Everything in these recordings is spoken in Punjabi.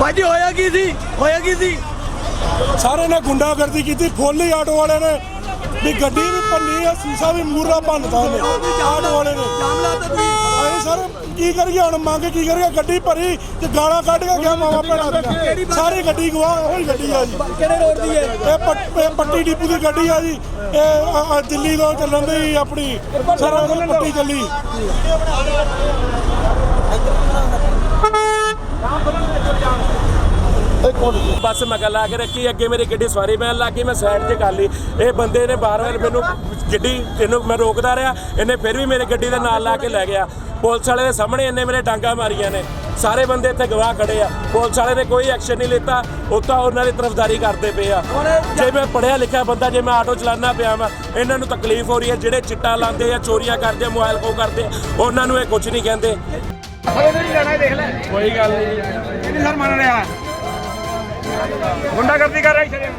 ਭਾਜੀ ਹੋਇਆ ਕੀ ਸੀ? ਹੋਇਆ ਕੀ ਸੀ? ਸਾਰੇ ਨੇ ਗੁੰਡਾਗਰਦੀ ਕੀਤੀ ਫੁੱਲ ਆਟੋ ਵਾਲੇ ਨੇ। ਵੀ ਗੱਡੀ ਵੀ ਭੰਨੀ ਆ ਸੀਸਾ ਵੀ ਮੂਰਾ ਭੰਨਤਾ ਨੇ ਆਟੋ ਵਾਲੇ ਨੇ। ਅਸੀਂ ਸਰ ਕੀ ਕਰੀਏ ਹੁਣ? ਮੰਗ ਕੀ ਕਰੀਏ? ਗੱਡੀ ਭਰੀ ਤੇ ਗਾਲਾਂ ਕੱਢ ਕੇ ਗਿਆ ਮਾਵਾ ਭੈਣਾਂ ਦੀਆਂ ਸਾਰੀ ਗੱਡੀ ਗਵਾ ਉਹੀ ਗੱਡੀ ਆ ਜੀ। ਕਿਹੜੇ ਰੋਡ ਦੀ ਹੈ? ਇਹ ਪੱਟ- ਡਿਪੂ ਦੀ ਗੱਡੀ ਆ ਜੀ। ਇਹ ਦਿੱਲੀ ਤੋਂ ਚੱਲਣ ਦੀ ਆਪਣੀ। ਸਰ ਪੱਟੀ ਚੱਲੀ। ਬੱਸ ਮੈਂ ਲਾ ਕੇ ਰੱਖੀ ਅੱਗੇ ਮੇਰੀ ਗੱਡੀ ਸਵਾਰੀ ਬੈਣ ਲੱਗੀ ਮੈਂ ਸਾਈਡ ਤੇ ਕਰ ਲਈ। ਇਹ ਬੰਦੇ ਨੇ ਬਾਰ-ਬਾਰ ਮੈਨੂੰ ਗੱਡੀ ਇਹਨੂੰ ਮੈਂ ਰੋਕਦਾ ਰਿਹਾ ਇਹਨੇ ਫਿਰ ਵੀ ਮੇਰੀ ਗੱਡੀ ਦੇ ਨਾਲ ਲਾ ਕੇ ਲੈ ਗਿਆ। ਪੁਲਿਸ ਵਾਲੇ ਦੇ ਸਾਹਮਣੇ ਇਹਨੇ ਮੇਰੇ ਡਾਂਗਾ ਮਾਰੀਆਂ ਨੇ। ਸਾਰੇ ਬੰਦੇ ਇੱਥੇ ਗਵਾਹ ਖੜੇ ਆ। ਪੁਲਿਸ ਵਾਲੇ ਨੇ ਕੋਈ ਐਕਸ਼ਨ ਨਹੀਂ ਲਿੱਤਾ ਉਹ ਤਾਂ ਉਹਨਾਂ ਦੀ ਤਰਫਦਾਰੀ ਕਰਦੇ ਪਏ ਆ। ਜੇ ਮੈਂ ਪੜਿਆ ਲਿਖਿਆ ਬੰਦਾ ਜੇ ਮੈਂ ਆਟੋ ਚਲਾਉਣਾ ਪਿਆ ਵਾਂ ਇਹਨਾਂ ਨੂੰ ਤਕਲੀਫ ਹੋ ਰਹੀ ਹੈ ਜਿਹੜੇ ਚਿੱਟਾ ਲਾਉਂਦੇ ਆ ਚੋਰੀਆਂ ਕਰਦੇ ਆ ਮੋਬਾਈਲ ਖੋ ਕਰਦੇ ਆ, ਉਹਨਾਂ ਨੂੰ ਇਹ ਕੁਝ ਨਹੀਂ ਕਹਿੰਦੇ। ਕੋਈ ਗੱਲ ਨਹੀਂ। ਸਰ ਮੰਨ ਰਿਹਾ ਗੁੰਡਾਗਰਦੀ ਕਰ ਰਹੀ ਸ਼ਰੀਰ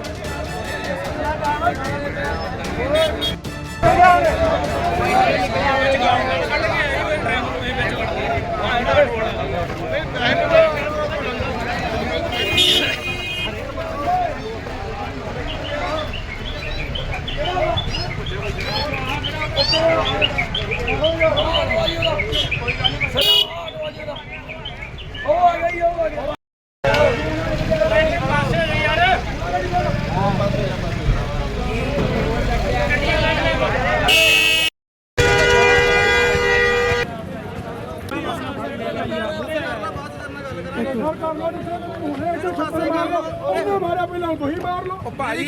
ਉਹਨੇ ਮਾਰਿਆ ਪਹਿਲਾਂ ਲਓ ਭਾਜੀ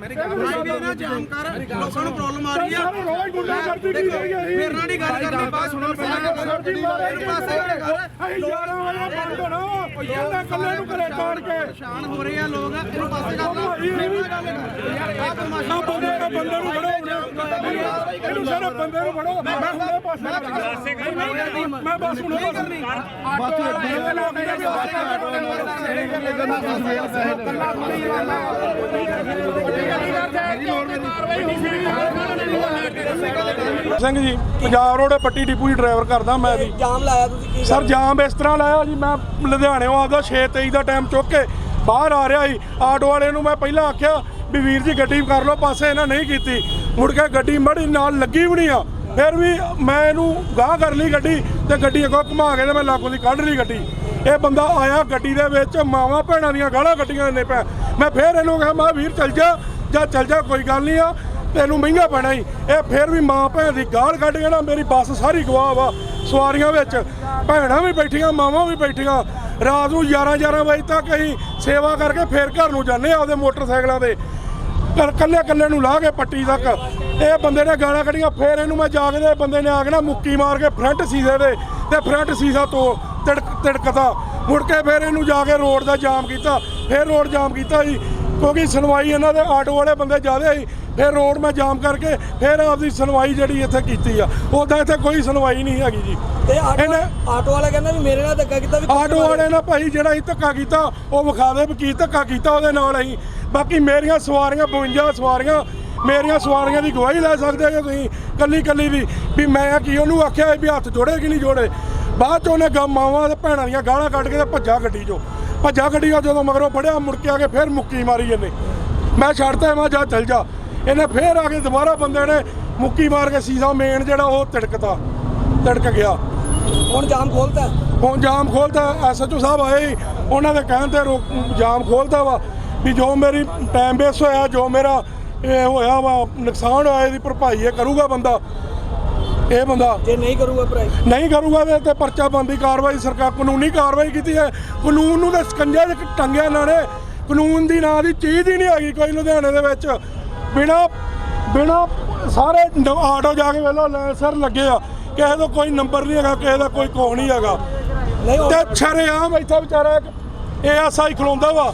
ਮੇਰੀ ਗੱਲ ਨਾ ਜਾਮ ਕਰ ਲੋਕਾਂ ਨੂੰ ਪ੍ਰੋਬਲਮ ਆ ਰਹੀ ਆ। ਰੋਜ਼ ਗੁੰਡਾਗਰਦੀ ਕੀ ਕਰੀ ਅਸੀਂ ਮੇਰੇ ਨਾਲ ਨਹੀਂ ਗੱਲ ਕਰਨੀ ਬਾਤ ਸੁਣੋ ਸਰ ਜੀ ਮਾਰੇ ਪਾਸੇ ਅਸੀਂ 11 ਵਜੇ ਬੰਦ ਹੋਣਾ ਉਹਨੇ ਕੱਲੇ ਨੂੰ ਘਰੇ ਛਾੜ ਕੇ ਪਰੇਸ਼ਾਨ ਹੋ ਰਹੇ ਆ ਲੋਕ। ਇਹਨੂੰ ਪਾਸੇ ਕਰ ਲਓ ਮੇਰੇ ਨਾਲ ਗੱਲ ਕਰ ਯਾਰ ਆ ਬੰਦੇ ਆ ਬੰਦੇ ਨੂੰ ਫੜੋ। ਇਹਨੂੰ ਸਾਰੇ ਬੰਦੇ ਨੂੰ ਫੜੋ। ਮੈਂ ਹੁਣੇ ਪਾਸੇ ਕਰਾਂਗਾ ਮੈਂ ਬਸ ਹੁਣੇ ਪਾਸੇ ਕਰਨੀ। ਬਸ ਬੰਦੇ ਲੋਕ ਸਿੰਘ ਜੀ ਪੰਜਾਬ ਰੋਡ ਪੱਟੀ ਡਿਪੂ ਦੀ ਡਰਾਈਵਰ ਕਰਦਾ ਮੈਂ ਜੀ ਜਾਮ ਲਾਇਆ ਤੁਸੀਂ ਕੀ ਸਰ ਜਾਮ ਇਸ ਤਰ੍ਹਾਂ ਲਾਇਆ ਜੀ ਮੈਂ ਲੁਧਿਆਣੇੋਂ ਆਦਾ 6:23 ਦਾ ਟਾਈਮ ਚੁੱਕ ਕੇ ਬਾਹਰ ਆ ਰਿਹਾ ਸੀ। ਆਟੋ ਵਾਲੇ ਨੂੰ ਮੈਂ ਪਹਿਲਾਂ ਆਖਿਆ ਵੀ ਵੀਰ ਜੀ ਗੱਡੀ ਕਰ ਲਓ ਪਾਸੇ ਇਹਨਾਂ ਨਹੀਂ ਕੀਤੀ। ਮੁੜ ਕੇ ਗੱਡੀ ਮੜੀ ਨਾਲ ਲੱਗੀ ਵੀ ਨਹੀਂ ਆ। ਫਿਰ ਵੀ ਮੈਂ ਇਹਨੂੰ ਗਾਹ ਕਰ ਲਈ ਗੱਡੀ ਤੇ ਗੱਡੀ ਅੱਗੋਂ ਘੁਮਾ ਕੇ ਤੇ ਮੈਂ ਲਾਗੋਂ ਦੀ ਕੱਢ ਲਈ ਗੱਡੀ। ਇਹ ਬੰਦਾ ਆਇਆ ਗੱਡੀ ਦੇ ਵਿੱਚ ਮਾਵਾਂ ਭੈਣਾਂ ਦੀਆਂ ਗਾਲਾਂ ਕੱਢੀਆਂ ਨੇ ਪੈ ਮੈਂ ਫਿਰ ਇਹਨੂੰ ਕਿਹਾ, ਮੈਂ ਵੀਰ ਚੱਲ ਜਾ, ਜਾਂ ਚੱਲ ਜਾ, ਕੋਈ ਗੱਲ ਨਹੀਂ ਆ, ਤੈਨੂੰ ਮਹਿੰਗਾ ਪੈਣਾ ਹੀ ਇਹ ਫਿਰ ਵੀ ਮਾਂ ਭੈਣ ਦੀ ਗਾਲ ਕੱਢ ਕੇ ਨਾ ਮੇਰੀ ਬੱਸ ਸਾਰੀ ਗਵਾਹ ਵਾ, ਸਵਾਰੀਆਂ ਵਿੱਚ। ਭੈਣਾਂ ਵੀ ਬੈਠੀਆਂ, ਮਾਵਾਂ ਵੀ ਬੈਠੀਆਂ। ਰਾਤ ਨੂੰ 11 11 ਵਜੇ ਤੱਕ ਅਸੀਂ ਸੇਵਾ ਕਰਕੇ ਫੇਰ ਘਰ ਨੂੰ ਜਾਂਦੇ ਆ ਉਹਦੇ ਮੋਟਰਸਾਈਕਲਾਂ ਤੇ। ਕੱਲ- ਕੱਲੇ ਕੱਲੇ ਨੂੰ ਲਾ ਕੇ ਪੱਟੀ ਤੱਕ। ਇਹ ਬੰਦੇ ਨੇ ਗਾਲਾਂ ਕੱਢੀਆਂ, ਫੇਰ ਇਹਨੂੰ ਮੈਂ ਜਾ ਕੇ ਤੇ ਬੰਦੇ ਨੇ ਆ ਕੇ ਨਾ ਮੁੱਕੀ ਮਾਰ ਕੇ ਫਰੰਟ ਸੀਸੇ ਦੇ ਤੇ ਫਰੰਟ ਸੀਸਾ ਤੋਂ ਤਿੜਕ, ਤਿੜਕਦਾ। ਮੁੜ ਕੇ ਫੇਰ ਇਹਨੂੰ ਜਾ ਕੇ ਰੋਡ ਦਾ ਜਾਮ ਕੀਤਾ ਫੇਰ ਰੋਡ ਜਾਮ ਕੀਤਾ ਜੀ ਕਿਉਂਕਿ ਸੁਣਵਾਈ ਇਹਨਾਂ ਦੇ ਆਟੋ ਵਾਲੇ ਬੰਦੇ ਜ਼ਿਆਦੇ ਸੀ ਫਿਰ ਰੋਡ ਮੈਂ ਜਾਮ ਕਰਕੇ ਫਿਰ ਆਪਦੀ ਸੁਣਵਾਈ ਜਿਹੜੀ ਇੱਥੇ ਕੀਤੀ ਆ ਉਦਾਂ ਇੱਥੇ ਕੋਈ ਸੁਣਵਾਈ ਨਹੀਂ ਹੈਗੀ ਜੀ। ਤੇ ਆਟੋ ਆਟੋ ਵਾਲਾ ਕਹਿੰਦਾ ਵੀ ਮੇਰੇ ਨਾਲ ਧੱਕਾ ਕੀਤਾ ਵੀ ਆਟੋ ਵਾਲੇ ਨੇ ਭਾਈ ਜਿਹੜਾ ਅਸੀਂ ਧੱਕਾ ਕੀਤਾ ਉਹ ਵਿਖਾ ਦੇ ਵੀ ਕੀ ਧੱਕਾ ਕੀਤਾ ਉਹਦੇ ਨਾਲ ਅਸੀਂ। ਬਾਕੀ ਮੇਰੀਆਂ ਸਵਾਰੀਆਂ 52 ਸਵਾਰੀਆਂ ਮੇਰੀਆਂ ਸਵਾਰੀਆਂ ਦੀ ਗਵਾਹੀ ਲੈ ਸਕਦੇ ਹੋ ਤੁਸੀਂ ਕੱਲੀ ਕੱਲੀ ਦੀ ਵੀ ਮੈਂ ਕੀ ਉਹਨੂੰ ਆਖਿਆ ਵੀ ਹੱਥ ਜੋੜੇ ਕਿ ਨਹੀਂ ਜੋੜੇ? ਬਾਅਦ ਚ ਉਹਨੇ ਗਾ ਮਾਵਾਂ ਤੇ ਭੈਣਾਂ ਦੀਆਂ ਗਾਲਾਂ ਕੱਢ ਕੇ ਤੇ ਭੱਜਾ ਗੱਡੀ ਚੋਂ। ਭੱਜਾ ਗੱਡੀ ਚੋਂ ਜਦੋਂ ਮਗਰੋਂ ਫੜਿਆ ਮੁੜ ਕੇ ਆ ਕੇ ਫਿਰ ਮੁੱਕੀ ਮਾਰੀ ਇਹਨੇ। ਮੈਂ ਛੱਡਤਾ ਮੈਂ ਜਾ ਚੱਲ ਜਾ। ਇਹਨੇ ਫੇਰ ਆ ਕੇ ਦੁਬਾਰਾ ਬੰਦੇ ਨੇ ਮੁੱਕੀ ਮਾਰ ਕੇ ਸੀਸਾ ਮੇਨ ਜਿਹੜਾ ਉਹ ਤਿੜਕਤਾ ਤਿੜਕ ਗਿਆ। ਹੁਣ ਜਾਮ ਖੋਲਤਾ? ਹੁਣ ਜਾਮ ਖੋਲਦਾ ਐਸਐਚਓ ਸਾਹਿਬ ਆਏ ਉਹਨਾਂ ਦੇ ਕਹਿਣ ਤੇ ਜਾਮ ਖੋਲਦਾ ਵਾ ਵੀ ਜੋ ਮੇਰੀ ਟਾਈਮ ਵੇਸ ਹੋਇਆ ਜੋ ਮੇਰਾ ਇਹ ਹੋਇਆ ਵਾ ਨੁਕਸਾਨ ਹੋਇਆ ਇਹਦੀ ਭਰਪਾਈ ਇਹ ਕਰੂਗਾ ਬੰਦਾ। ਇਹ ਬੰਦਾ ਜੇ ਨਹੀਂ ਕਰੂਗਾ ਭਰਾਈ? ਨਹੀਂ ਕਰੂਗਾ ਤੇ ਤੇ ਪਰਚਾ ਬੰਦੀ ਕਾਰਵਾਈ ਸਰਕਾਰ ਕਾਨੂੰਨੀ ਕਾਰਵਾਈ ਕੀਤੀ ਹੈ। ਕਾਨੂੰਨ ਨੂੰ ਤਾਂ ਸਕੰਜੇ 'ਚ ਟੰਗਿਆ ਇਹਨਾਂ ਨੇ ਕਾਨੂੰਨ ਦੀ ਨਾਂ ਦੀ ਚੀਜ਼ ਹੀ ਨਹੀਂ ਹੈਗੀ ਕੋਈ ਲੁਧਿਆਣੇ ਦੇ ਵਿੱਚ। ਬਿਨਾ ਬਿਨਾ ਸਾਰੇ ਆਟੋ ਜਾ ਕੇ ਵੇਲੋ ਸਰ ਲੱਗੇ ਆ। ਕਿਸੇ ਦਾ ਕੋਈ ਨੰਬਰ ਨਹੀਂ ਹੈਗਾ ਕਿਸੇ ਦਾ ਕੋਈ ਕੋਹ ਨਹੀਂ ਹੈਗਾ। ਤੇ ਛਰੇਆਮ ਇੱਥੇ ਵਿਚਾਰਾ ਇੱਕ ਏਐਸਆਈ ਖਲੋਂਦਾ ਵਾ।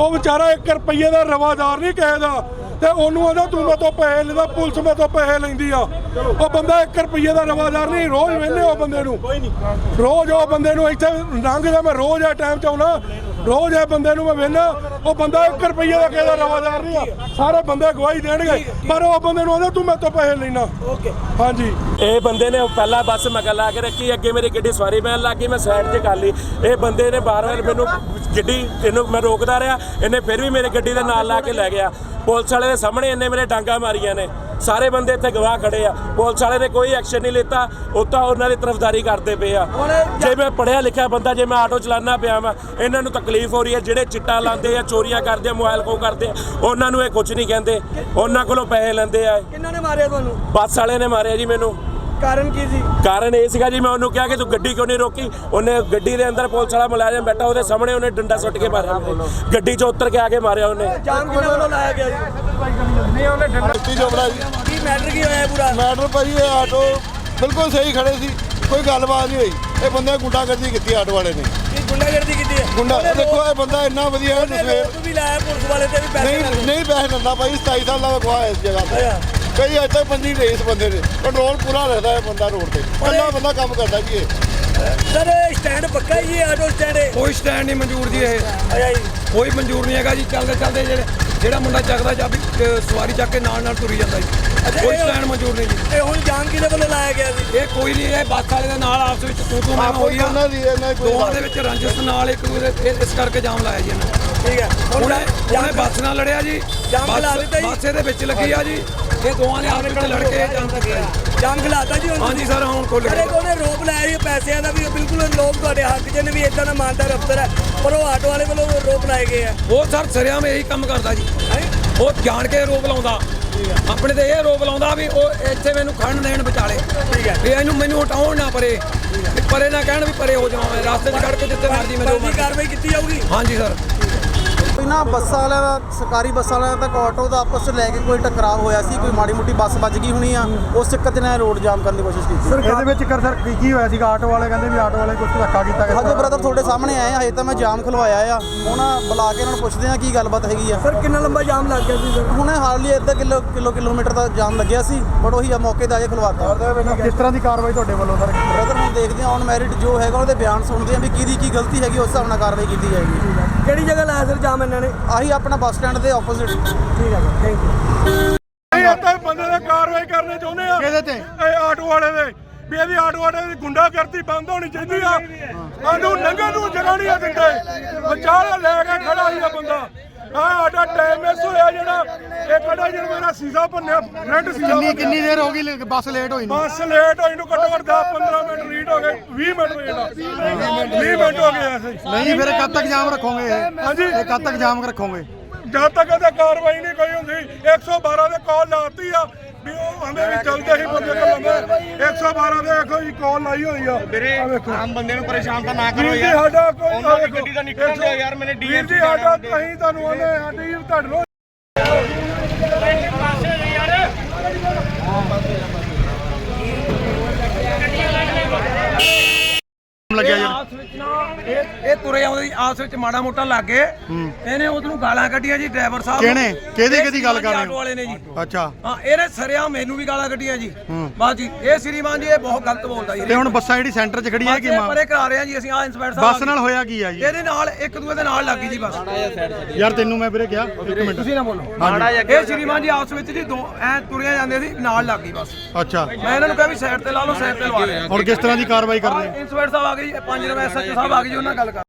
ਉਹ ਵਿਚਾਰਾ 1 ਰੁਪਈਏ ਦਾ ਰਵਾਦਾਰ ਨਹੀਂ ਕਿਸੇ ਦਾ। ਤੇ ਉਹਨੂੰ ਆਂਦਾ ਤੂੰ ਮੇਰੇ ਤੋਂ ਪੈਸੇ ਲੈਂਦਾ ਪੁਲਿਸ ਮੇਰੇ ਤੋਂ ਪੈਸੇ ਲੈਂਦੀ ਆ। ਉਹ ਬੰਦਾ 1 ਰੁਪਈਏ ਦਾ ਰਵਾਦਾਰ ਨਹੀਂ ਰੋਜ਼ ਵੇਲੇ ਉਹ ਬੰਦੇ ਨੂੰ। ਰੋਜ਼ ਉਹ ਬੰਦੇ ਨੂੰ ਇੱਥੇ ਲੰਘਦਾ ਮੈਂ ਰੋਜ਼ ਆ ਟਾਈਮ ਚ ਆਉਣਾ। ਰੋਜ਼ ਇਹ ਬੰਦੇ ਨੂੰ ਮੈਂ ਵੇਖਣਾ ਉਹ ਬੰਦਾ 1 ਰੁਪਈਏ ਦਾ ਕਿਸੇ ਦਾ ਰਵਾਦਾਰ ਨਹੀਂ ਆ। ਸਾਰੇ ਬੰਦੇ ਗਵਾਹੀ ਦੇਣਗੇ ਪਰ ਉਹ ਬੰਦੇ ਨੂੰ ਆਂਦਾ ਤੂੰ ਮੇਰੇ ਤੋਂ ਪੈਸੇ ਲੈਣਾ। ਓਕੇ। ਹਾਂਜੀ। ਇਹ ਬੰਦੇ ਨੇ ਪਹਿਲਾਂ ਬੱਸ ਮਗਰ ਲਾ ਕੇ ਰੱਖੀ ਅੱਗੇ ਮੇਰੀ ਗੱਡੀ ਸਵਾਰੀ ਬੈਣ ਲੱਗ ਗਈ ਮੈਂ ਸਾਈਡ 'ਤੇ ਕਰ ਲਈ। ਇਹ ਬੰਦੇ ਨੇ ਬਾਰ-ਬਾਰ ਮੈਨੂੰ ਗੱਡੀ ਇਹਨੂੰ ਮੈਂ ਰੋਕਦਾ ਰਿਹਾ ਇਹਨੇ ਫਿਰ ਵੀ ਮੇਰੀ ਗੱਡੀ ਦੇ ਨਾਲ ਲਾ ਕੇ ਲੈ ਗਿਆ। ਪੁਲਿਸ ਵਾਲੇ ਦੇ ਸਾਹਮਣੇ ਇਹਨੇ ਮੇਰੇ ਡਾਂਗਾ ਮਾਰੀਆਂ ਨੇ। ਸਾਰੇ ਬੰਦੇ ਇੱਥੇ ਗਵਾਹ ਖੜੇ ਆ। ਪੁਲਿਸ ਵਾਲੇ ਨੇ ਕੋਈ ਐਕਸ਼ਨ ਨਹੀਂ ਲਿੱਤਾ। ਉਹ ਤਾਂ ਉਹਨਾਂ ਦੀ ਤਰਫਦਾਰੀ ਕਰਦੇ ਪਏ ਆ। ਜੇ ਮੈਂ ਪੜਿਆ ਲਿਖਿਆ ਬੰਦਾ ਜੇ ਮੈਂ ਆਟੋ ਚਲਾਨਾ ਪਿਆ ਵਾਂ ਇਹਨਾਂ ਨੂੰ ਤਕਲੀਫ ਹੋ ਰਹੀ ਹੈ। ਜਿਹੜੇ ਚਿੱਟਾ ਲਾਉਂਦੇ ਆ ਚੋਰੀਆਂ ਕਰਦੇ ਆ ਮੋਬਾਈਲ ਖੋ ਕਰਦੇ ਆ ਉਹਨਾਂ ਨੂੰ ਇਹ ਕੁਝ ਨਹੀਂ ਕਹਿੰਦੇ। ਉਹਨਾਂ ਕੋਲੋਂ ਪੈਸੇ ਲੈਂਦੇ ਆ। ਕਿੰਨਾਂ ਨੇ ਮਾਰਿਆ ਤੁਹਾਨੂੰ? ਬੱਸ ਵਾਲੇ ਨੇ ਮਾਰਿਆ ਜੀ ਮੈਨੂੰ। ਕਾਰਨ ਕੀ ਸੀ? ਕਾਰਨ ਇਹ ਸੀਗਾ ਜੀ ਮੈਂ ਉਹਨੂੰ ਕਿਹਾ ਕਿ ਤੂੰ ਗੱਡੀ ਕਿਉਂ ਨਹੀਂ ਰੋਕੀ? ਉਹਨੇ ਗੱਡੀ ਦੇ ਅੰਦਰ ਪੁਲਿਸ ਵਾਲਾ ਮੁਲਾਜ਼ਮ ਬੈਠਾ ਉਹਦੇ ਸਾਹਮਣੇ ਉਹਨੇ ਡੰਡਾ ਸੁੱਟ ਕੇ ਮਾਰਿਆ। ਮੇਰੇ। ਗੱਡੀ 'ਚੋਂ ਉੱਤਰ ਕੇ ਆ ਕੇ ਮਾਰਿਆ ਉਹਨੇ। ਜਾਮ ਕਿੰਨਾਂ ਵੱਲੋਂ ਲਾਇਆ ਗਿਆ ਜੀ? ਮਿੱਟੀ ਚੋਪੜਾ ਜੀ ਕੀ ਮੈਟਰ ਕੀ ਹੋਇਆ ਇਹ ਪੂਰਾ? ਮੈਟਰ ਭਾਜੀ ਇਹ ਆਟੋ ਬਿਲਕੁਲ ਸਹੀ ਖੜੇ ਸੀ ਕੋਈ ਗੱਲਬਾਤ ਨਹੀਂ ਹੋਈ। ਇਹ ਬੰਦੇ ਗੁੰਡਾਗਰਦੀ ਕੀਤੀ ਆਟੋ ਵਾਲੇ ਨੇ। ਕੀ ਗੁੰਡਾਗਰਦੀ ਕੀਤੀ ਹੈ? ਗੁੰਡਾ ਉਹਨੇ ਦੇਖੋ ਇਹ ਬੰਦਾ ਇੰਨਾ ਵਧੀਆ ਹੈ ਉਹਨੇ ਵੀ ਲਾਇਆ ਪੁਲਿਸ ਵਾਲੇ ਤੇ ਵੀ ਪੈਸੇ ਨਹੀਂ ਨਹੀਂ ਪੈਸੇ ਦਿੰਦਾ ਭਾਈ 27 ਸਾਲ ਦਾ ਗਵਾਹ ਹੈ ਇਸ ਜਗ੍ਹਾ ਤੇ। ਕਈ ਅੱਜ ਤੱਕ ਬੰਦੀ ਨਹੀਂ ਇਸ ਬੰਦੇ ਨੇ ਕੰਟਰੋਲ ਪੂਰਾ ਰੱਖਦਾ ਹੈ ਬੰਦਾ ਰੋਡ ਤੇ। ਕੱਲਾ ਬੰਦਾ ਕੰਮ ਕਰਦਾ ਜੀ ਇਹ। ਸਰ ਸਟੈਂਡ ਪੱਕਾ ਹੀ ਹੈ ਆਟੋ ਸਟੈਂਡ ਹੈ ਕੋਈ ਸਟੈਂਡ ਨਹੀਂ ਮਨਜ਼ੂਰ ਜੀ ਇਹ। ਅੱਛਾ ਜੀ। ਕੋਈ ਮਨਜ਼ੂਰ ਨਹੀਂ ਹੈਗਾ ਜੀ। ਚੱਲਦੇ ਚੱਲਦੇ ਜਿਹੜੇ ਜਿਹੜਾ ਮੁੰਡਾ ਚੱਕਦਾ ਚਾਬੀ ਅਹ ਸਵਾਰੀ ਚੱਕ ਕੇ ਨਾਲ ਨਾਲ ਤੁਰੀ ਜਾਂਦਾ ਜੀ। ਕੋਈ ਇਹ- ਸਟੈਂਡ ਮਨਜ਼ੂਰ ਨਹੀਂ ਜੀ। ਇਹ ਹੁਣ ਜਾਮ ਕਿਹਦੇ ਵੱਲੋਂ ਲਾਇਆ ਗਿਆ ਸੀ ਇਹ ਕੋਈ ਨਹੀਂ ਇਹ ਬੱਸ ਵਾਲੇ ਦੇ ਨਾਲ ਆਪਸ ਵਿੱਚ ਤੂੰ ਤੂੰ ਮੈਂ ਹੋਈ ਆ। ਉਹਨਾਂ ਦੀ ਇਹਨਾਂ ਦੀ ਕੋਈ ਦੋਵਾਂ ਦੇ ਵਿੱਚ ਰੰਜਿਸ਼ ਨਾਲ ਇੱਕ ਦੂਜੇ ਦੇ- ਇਹ- ਇਸ ਕਰਕੇ ਜਾਮ ਲਾਇਆ ਜੀ ਇਹਨਾਂ ਨੇ ਠੀਕ ਹੈ ਹੁਣ ਉਹਨੇ ਜਾਮ ਉਹਨੇ ਬੱਸ ਨਾਲ ਲੜਿਆ ਜੀ। ਜਾਮ ਖਿਲਾ ਦਿੱਤਾ ਜੀ? ਬੱਸ ਇਹਦੇ ਵਿੱਚ ਲੱਗੀ ਆ ਜੀ। ਇਹ ਦੋਵਾਂ ਨੇ ਆਪਸ ਵਿੱਚ ਲੜ ਕੇ ਜਾਮ ਕੀਤਾ ਜੀ। ਜਾਮ ਖਿਲਾਤਾ ਜੀ ਹੁਣ ਹਾਂਜੀ ਸਰ ਹੁਣ ਖੁੱਲ ਅਰੇ ਕੋਨੇ ਰੋਪ ਲਾਇਆ ਜੀ ਪੈਸਿਆਂ ਦਾ ਵੀ ਬਿਲਕੁਲ ਲੋਕ ਤੁਹਾਡੇ ਹੱਕ 'ਚ ਨੇ ਵੀ ਇਦਾਂ ਦਾ ਮਾਨਦਾਰ ਅਫਸਰ ਹੈ। ਪਰ ਉਹ ਆਟੋ ਵਾਲੇ ਵੱਲੋਂ ਰੋਪ ਲਾਏ ਗਏ ਆ। ਉਹ ਸਰ ਸਰਿਆਮ ਇਹੀ ਕੰਮ ਕਰਦਾ ਜੀ? ਉਹ ਜਾਣ ਕੇ ਰੋਕ ਲਾਉਂਦਾ। ਆਪਣੇ ਤੇ ਇਹ ਰੋਕ ਲਾਉਂਦਾ ਵੀ ਉਹ ਇੱਥੇ ਮੈਨੂੰ ਖੜਨ ਦੇਣ ਵਿਚਾਲੇ। ਠੀਕ ਹੈ। ਵੀ ਇਹਨੂੰ ਮੈਨੂੰ ਹਟਾਉਣ ਨਾ ਪਰੇ। ਪਰੇ ਨਾ ਕਹਿਣ ਵੀ ਪਰੇ ਹੋ ਜਾਵਾਂ ਮੈਂ। ਰਸਤੇ 'ਚ ਖੜ ਕੇ ਜਿੱਥੇ ਮਰਜ਼ੀ ਮੇਰੇ ਬਣਦੀ ਕਾਰਵਾਈ ਕੀਤੀ ਜਾਊਗੀ। ਹਾਂਜੀ ਸਰ। ਕੋਈ ਨਾ ਬੱਸਾਂ ਵਾਲਿਆਂ ਦਾ ਸਰਕਾਰੀ ਬੱਸਾਂ ਵਾਲਿਆਂ ਦਾ ਤੇ ਆਟੋ ਦਾ ਆਪਸ ਲੈ ਕੇ ਕੋਈ ਟਕਰਾਅ ਹੋਇਆ ਸੀ ਕੋਈ ਮਾੜੀ ਮੋਟੀ ਬੱਸ ਵੱਜ ਗਈ ਹੋਣੀ ਆ ਉਸ ਚੱਕਰ 'ਚ ਨਾ ਰੋਡ ਜਾਮ ਕਰਨ ਦੀ ਕੋਸ਼ਿਸ਼ ਕੀਤੀ। ਇਹਦੇ ਵਿੱਚ ਕਰ ਸਰ ਕੀ ਕੀ ਹੋਇਆ ਸੀਗਾ? ਆਟੋ ਵਾਲੇ ਕਹਿੰਦੇ ਵੀ ਆਟੋ ਵਾਲੇ ਕੁਝ ਧੱਕਾ ਕੀਤਾ ਗਿਆ ਹਜੇ ਬ੍ਰਦਰ ਤੁਹਾਡੇ ਸਾਹਮਣੇ ਆਏ ਆ ਹਜੇ ਤਾਂ ਮੈਂ ਜਾਮ ਖਲਵਾਇਆ ਆ। ਹੁਣ ਬੁਲਾ ਕੇ ਇਹਨਾਂ ਨੂੰ ਪੁੱਛਦੇ ਆ ਕੀ ਗੱਲਬਾਤ ਹੈਗੀ ਆ। ਸਰ ਕਿੰਨਾ ਲੰਬਾ ਜਾਮ ਲੱਗ ਗਿਆ ਸੀ ਸਰ? ਹੁਣੇ ਹਾਰਡਲੀ ਅੱਧਾ ਕਿਲੋ ਕਿਲੋ ਕਿਲੋਮੀਟਰ ਦਾ ਜਾਮ ਲੱਗਿਆ ਸੀ ਬਟ ਉਹੀ ਆ ਮੌਕੇ ਤੇ ਆ ਕੇ ਖਲਵਾਤਾ। ਕਿਸ ਤਰ੍ਹਾਂ ਦੀ ਕਾਰਵਾਈ ਤੁਹਾਡੇ ਵੱਲੋਂ ਸਰ? ਬ੍ਰਦਰ ਹੁਣ ਦੇਖਦੇ ਆ ਔਨ ਮੈਰਿਟ ਜੋ ਹੈਗਾ ਉਹਦੇ ਬਿਆਨ ਸੁਣਦੇ ਆ ਵੀ ਕਿਹਦੀ ਕੀ ਗਲਤੀ ਹੈਗੀ ਉਸ ਹਿਸਾਬ ਨਾਲ ਕਾਰਵਾਈ ਕੀਤੀ ਜਾਏਗੀ। ਕਿਹੜੀ ਜਗ੍ਹਾ ਲਾਇਆ ਸਰ ਜਾਮ ਇਹਨਾਂ ਨੇ? ਆਹੀ ਆਪਣਾ ਬੱਸ ਸਟੈਂਡ ਦੇ ਆਪੋਜ਼ਿਟ ਠੀਕ ਹੈ ਸਰ ਥੈਂਕ ਯੂ ਨਹੀਂ ਇੱਥੇ ਬੰਦੇ ਤੇ ਕਾਰਵਾਈ ਕਰਨੀ ਚਾਹੁੰਦੇ ਆ ਕਿਹਦੇ ਤੇ? ਇਹ ਆਟੋ ਵਾਲੇ ਦੇ। ਵੀ ਇਹਦੀ ਆਟੋ ਵਾਲੇ ਦੀ ਗੁੰਡਾਗਰਦੀ ਬੰਦ ਹੋਣੀ ਚਾਹੀਦੀ ਆ। ਸਾਨੂੰ ਲੰਘਣ ਨੂੰ ਜਗ੍ਹਾ ਨਹੀਂ ਆ ਦਿੰਦੇ। ਵਿਚਾਰਾ ਲੈ ਕੇ ਖੜਾ ਹੀ ਆ ਬੰਦਾ। ਆ ਸਾਡਾ ਟਾਈਮ ਮਿਸ ਹੋਇਆ ਜਿਹੜਾ ਇਹ ਖੜਾ ਜਿਹੜਾ ਮੇਰਾ ਸੀਜ਼ਾ ਭੰਨਿਆ ਫਰੰਟ ਸੀਜ਼ਾ ਕਿੰਨੀ ਕਿੰਨੀ ਦੇਰ ਹੋ ਗਈ ਲੇ- ਬੱਸ ਲੇਟ ਹੋਈ ਨੂੰ? ਬੱਸ ਲੇਟ ਹੋਈ ਨੂੰ ਘੱਟੋ ਘੱਟ 10 15 ਮਿੰਟ ਲੀਟ ਹੋ ਗਏ 20 ਮਿੰਟ ਹੋ ਜਾਣਾ। 20 ਮਿੰਟ ਹੋ ਗਏ ਐਸੇ। ਨਹੀਂ ਫਿਰ ਕਦ ਤੱਕ ਜਾਮ ਰੱਖੋਗੇ ਇਹ? ਹਾਂਜੀ। ਇਹ ਕਦ ਤੱਕ ਜਾਮ ਰੱਖੋਗੇ? ਜਦ ਤੱਕ ਇਹਦੇ ਕਾਰਵਾਈ ਨਹੀਂ ਕੋਈ ਹੁੰਦੀ 112 ਦੇ ਕਾਲ ਲਾਤੀ ਆ ਵੀ ਉਹ ਆਂਦੇ ਵੀ ਚਲਦੇ ਹੀ ਬੰਦੇ ਕੋਲ ਲੰਦੇ 112 ਦੇ ਦੇਖੋ ਜੀ ਕਾਲ ਲਾਈ ਹੋਈ ਆ। ਵੀਰੇ ਆਮ ਬੰਦੇ ਨੂੰ ਪਰੇਸ਼ਾਨ ਤਾਂ ਨਾ ਵੀਰ ਕਰੋ ਜੀ ਯਾਰ। ਸਾਡਾ ਕੋਈ ਉਹਨਾਂ ਦੀ ਗੱਡੀ ਦਾ ਨਿਕਲਣ ਦਿਓ ਯਾਰ, ਮੈਨੇ ਵੀਰ ਜੀ DMC ਸਾਡਾ ਅਸੀਂ ਤੁਹਾਨੂੰ ਆਂਦੇ ਸਾਡੀ ਤੁਹਾਡੇ ਨੂੰ ਲੱਗਿਆ ਜੀ ਆਪਸ ਵਿੱਚ ਨਾ ਇਹ ਇਹ ਤੁਰੇ ਆਉਂਦੇ ਸੀ, ਆਪਸ ਵਿੱਚ ਮਾੜਾ ਮੋਟਾ ਲੱਗ। ਗਏ ਇਹਨੇ ਉਹਨੂੰ ਗਾਲਾਂ ਕੱਢੀਆਂ ਜੀ ਡਰਾਈਵਰ ਸਾਹਿਬ ਨੂੰ। ਕਿਹਨੇ? ਕਿਹਦੀ- ਇਹ ਕਿਹਦੀ ਗੱਲ ਕਰ ਰਹੇ ਹੋ? ਆਟੋ ਵਾਲੇ ਨੇ ਜੀ। ਅੱਛਾ। ਹਾਂ ਇਹਨੇ ਸਰਿਆ ਮੈਨੂੰ ਵੀ ਗਾਲਾਂ ਕੱਢੀਆਂ ਜੀ। ਬਸ ਜੀ ਇਹ ਸ੍ਰੀਮਾਨ ਜੀ ਇਹ ਬਹੁਤ ਗਲਤ ਬੋਲਦਾ ਜੀ। ਤੇ ਹੁਣ ਬੱਸਾਂ ਜਿਹੜੀ ਸੈਂਟਰ 'ਚ ਖੜੀ ਹੈ ਕੀ ਬੱਸ ਇਹ ਮਾਂ ਪਰੇ ਕਰਾ ਰਹੇ ਆ ਜੀ ਅਸੀਂ ਆ ਇੰਸਪੈਕਟਰ ਸਾਹਿਬ ਬੱਸ ਨਾਲ ਹੋਇਆ ਕੀ ਆ ਜੀ? ਇਹਦੇ ਨਾਲ ਇੱਕ ਦੂਏ ਦੇ ਨਾਲ ਲੱਗ ਗਈ ਜੀ ਬਸ। ਯਾਰ ਤੈਨੂੰ ਮੈਂ ਵੀਰੇ ਕਿਹਾ ਇੱਕ ਮਿੰਟ। ਤੁਸੀਂ ਨਾ ਬੋਲੋ। ਹਾਂਜੀ। ਇਹ ਸ਼੍ਰੀਮਾਨ ਜੀ ਆਪਸ ਵਿੱਚ ਜੀ ਦੋ ਐ ਤੁਰਿਆ ਜਾਂਦੇ ਸੀ ਨਾਲ ਲੱਗ ਗਈ ਬਸ। ਅੱਛਾ। ਮੈਂ ਇਹਨਾਂ ਨੂੰ ਕਿਹਾ ਵੀ ਸਾਈਡ ਤੇ ਲਾ ਲਓ ਸਾਈਡ ਤੇ ਲਵਾ ਲਿਆ। ਹੁਣ ਕਿਸ ਤਰ੍ਹਾਂ ਦੀ ਕਾਰਵਾਈ ਕਰ ਰਹੇ ਇੰਸਪੈਕਟਰ ਸਾਹਿਬ ਆ ਗਏ ਜੀ ਪੰਜ ਨੰਬਰ ਐਸਐਚਓ ਸਾਹਿਬ ਆ ਗਏ ਜੀ ਉਹਨਾਂ ਨਾਲ ਗੱਲ ਕਰ